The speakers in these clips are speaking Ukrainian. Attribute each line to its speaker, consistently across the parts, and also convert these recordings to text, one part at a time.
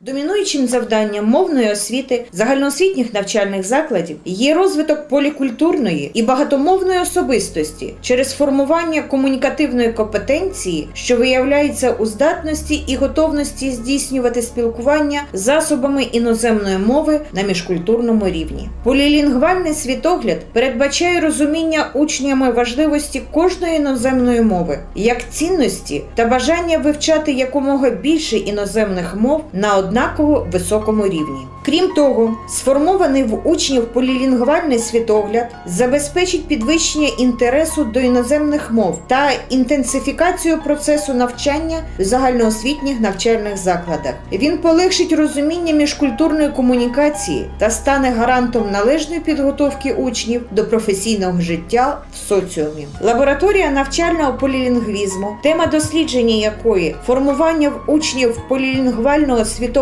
Speaker 1: Домінуючим завданням мовної освіти загальноосвітніх навчальних закладів є розвиток полікультурної і багатомовної особистості через формування комунікативної компетенції, що виявляється у здатності і готовності здійснювати спілкування засобами іноземної мови на міжкультурному рівні. Полілінгвальний світогляд передбачає розуміння учнями важливості кожної іноземної мови як цінності та бажання вивчати якомога більше іноземних мов на однаково високому рівні. Крім того, сформований в учнів полілінгвальний світогляд забезпечить підвищення інтересу до іноземних мов та інтенсифікацію процесу навчання в загальноосвітніх навчальних закладах. Він полегшить розуміння міжкультурної комунікації та стане гарантом належної підготовки учнів до професійного життя в соціумі. Лабораторія навчального полілінгвізму, тема дослідження якої формування в учнів полілінгвального світогляду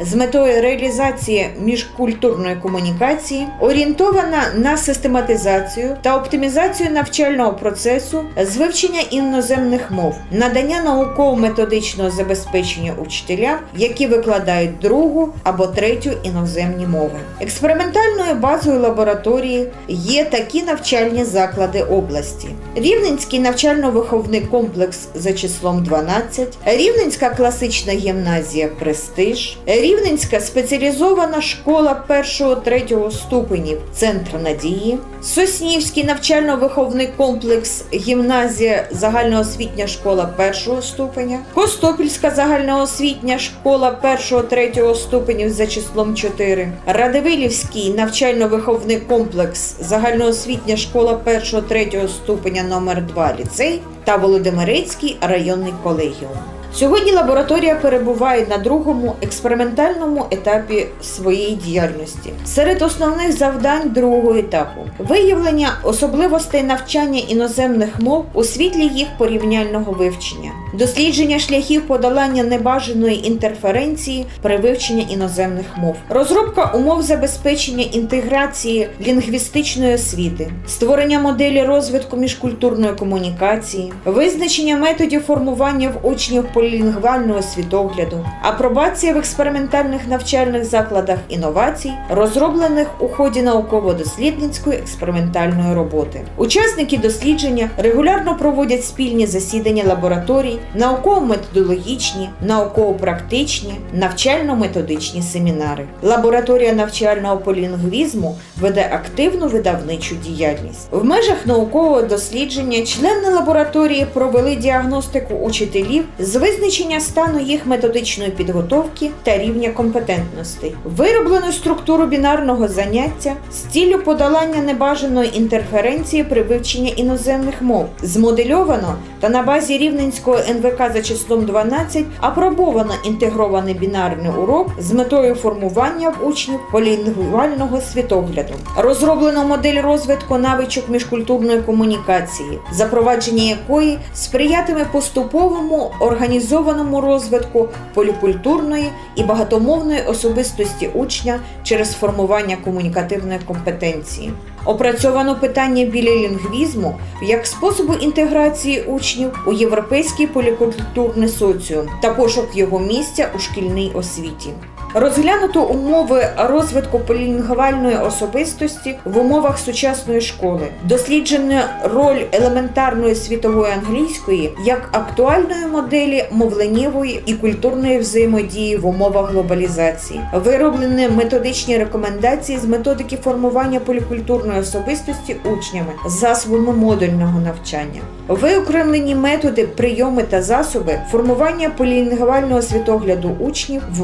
Speaker 1: з метою реалізації міжкультурної комунікації, орієнтована на систематизацію та оптимізацію навчального процесу з вивчення іноземних мов, надання науково-методичного забезпечення учителям, які викладають другу або третю іноземні мови. Експериментальною базою лабораторії є такі навчальні заклади області: Рівненський навчально-виховний комплекс за числом 12, Рівненська класична гімназія Престиж, Рівненська спеціалізована школа 1-3 ступенів. Центр надії, Соснівський навчально-виховний комплекс. Гімназія. Загальноосвітня школа 1 ступеня, Костопільська загальноосвітня школа 1-3 ступенів за числом 4, Радивилівський навчально-виховний комплекс. Загальноосвітня школа 1-3 ступеня номер 2 ліцей та Володимирецький районний колегіум. Сьогодні лабораторія перебуває на другому експериментальному етапі своєї діяльності. Серед основних завдань другого етапу виявлення особливостей навчання іноземних мов у світлі їх порівняльного вивчення, дослідження шляхів подолання небажаної інтерференції при вивченні іноземних мов, розробка умов забезпечення інтеграції лінгвістичної освіти, створення моделі розвитку міжкультурної комунікації, визначення методів формування в учнів полілінгвального світогляду, апробація в експериментальних навчальних закладах інновацій, розроблених у ході науково-дослідницької експериментальної роботи. Учасники дослідження регулярно проводять спільні засідання лабораторій, науково-методологічні, науково-практичні, навчально-методичні семінари. Лабораторія навчального полінгвізму веде активну видавничу діяльність. В межах наукового дослідження члени лабораторії провели діагностику учителів з визначення стану їх методичної підготовки та рівня компетентностей, вироблено структуру бінарного заняття з ціллю подолання небажаної інтерференції при вивченні іноземних мов, змодельовано та на базі рівненського НВК за числом 12 апробовано інтегрований бінарний урок з метою формування в учнів полінгвального світогляду. Розроблено модель розвитку навичок міжкультурної комунікації, запровадження якої сприятиме поступовому організованому розвитку полікультурної і багатомовної особистості учня через формування комунікативної компетенції. Опрацьовано питання білілінгвізму як способу інтеграції учнів у європейський полікультурний соціум та пошук його місця у шкільній освіті. Розглянуто умови розвитку полілінгвальної особистості в умовах сучасної школи, досліджена роль елементарної світової англійської як актуальної моделі мовленнєвої і культурної взаємодії в умовах глобалізації, вироблені методичні рекомендації з методики формування полікультурної особистості учнями засобами модульного навчання, виокремлені методи, прийоми та засоби формування полілінгвального світогляду учнів в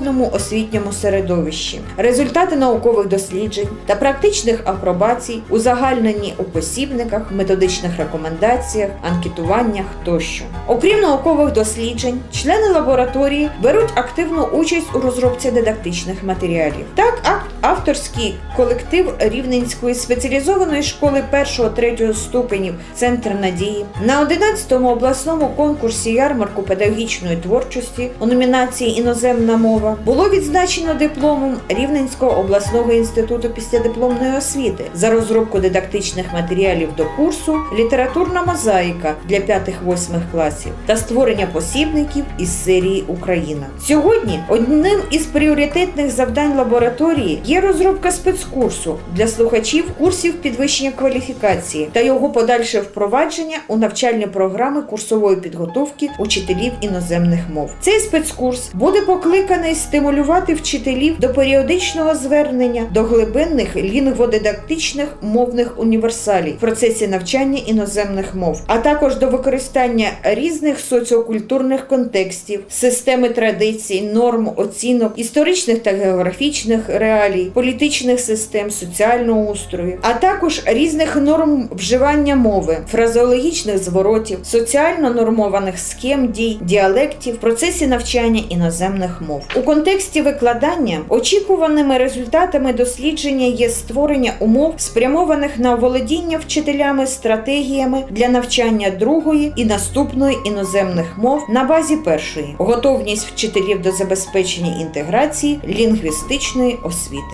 Speaker 1: багатомовному освітньому середовищі, результати наукових досліджень та практичних апробацій, узагальнені у посібниках, методичних рекомендаціях, анкетуваннях тощо. Окрім наукових досліджень, члени лабораторії беруть активну участь у розробці дидактичних матеріалів. Так, акт авторський колектив Рівненської спеціалізованої школи 1-3 ступенів Центр надії на 11-му обласному конкурсі ярмарку педагогічної творчості у номінації Іноземна мова було відзначено дипломом Рівненського обласного інституту післядипломної освіти за розробку дидактичних матеріалів до курсу Літературна мозаїка для 5-8 класів та створення посібників із серії Україна. Сьогодні одним із пріоритетних завдань лабораторії є розробка спецкурсу для слухачів курсів підвищення кваліфікації та його подальше впровадження у навчальні програми курсової підготовки учителів іноземних мов. Цей спецкурс буде покликаний стимулювати вчителів до періодичного звернення до глибинних лінгводидактичних мовних універсалій в процесі навчання іноземних мов, а також до використання різних соціокультурних контекстів, системи традицій, норм, оцінок, історичних та географічних реалій, політичних систем, соціального устрою, а також різних норм вживання мови, фразеологічних зворотів, соціально нормованих схем дій, діалектів в процесі навчання іноземних мов. У контексті викладання очікуваними результатами дослідження є створення умов, спрямованих на володіння вчителями стратегіями для навчання другої і наступної іноземних мов на базі першої, готовність вчителів до забезпечення інтеграції лінгвістичної освіти.